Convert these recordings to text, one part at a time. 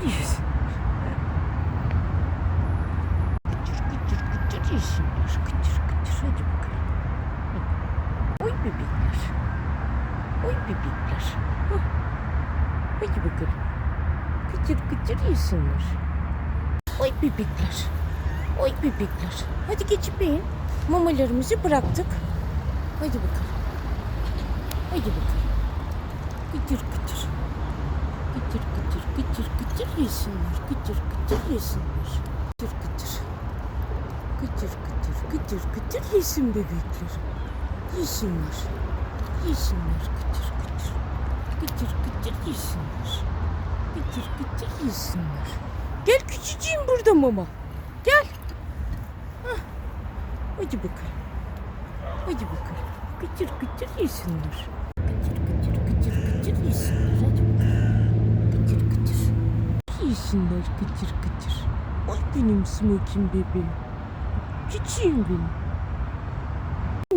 kıtır yesin. Kıtır kıtır kıtır yesinler. Kıtır kıtır hadi bakalım. Oy bebekler. Oy bebekler. Hadi bakalım. Kıtır kıtır yesinler. Oy bebekler. Oy bebekler. Hadi geçip yiyin. Mamalarımızı bıraktık. Hadi bakalım. Hadi bakalım. Kıtır. Kıtır kıtır kıtır kıtır yesinler. Kıtır kıtır yesinler. Kıtır kıtır. Kıtır kıtır kıtır kıtır yesin bebekler. Yesinler. Yesinler kıtır kıtır. Kıtır kıtır yesinler. Kıtır kıtır yesinler. Gel küçücüğüm burada mama. Gel. Hah. Hadi bakalım. Hadi bakalım. Kıtır kıtır yesinler. Yesinler kıtır kıtır. Ay benim smokin bebeğim. Çiçeğim benim.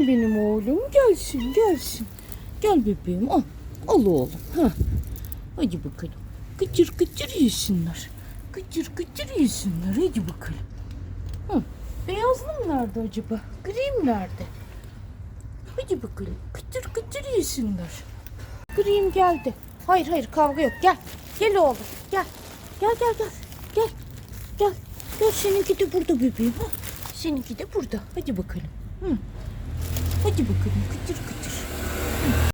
Benim oğlum gelsin gelsin. Gel bebeğim al. Al oğlum. Ha. Hadi bakalım. Kıtır kıtır yesinler. Kıtır kıtır yesinler. Hadi bakalım. Hı. Beyazlım nerede acaba? Grim nerede? Hadi bakalım. Kıtır kıtır yesinler. Grim geldi. Hayır hayır kavga yok. Gel. Gel oğlum. Gel. Gel gel gel. Gel. Gel. Gel seninki de burada bebeğim. Ha? Seninki de burada. Hadi bakalım. Hı. Hadi bakalım. Kıtır kıtır.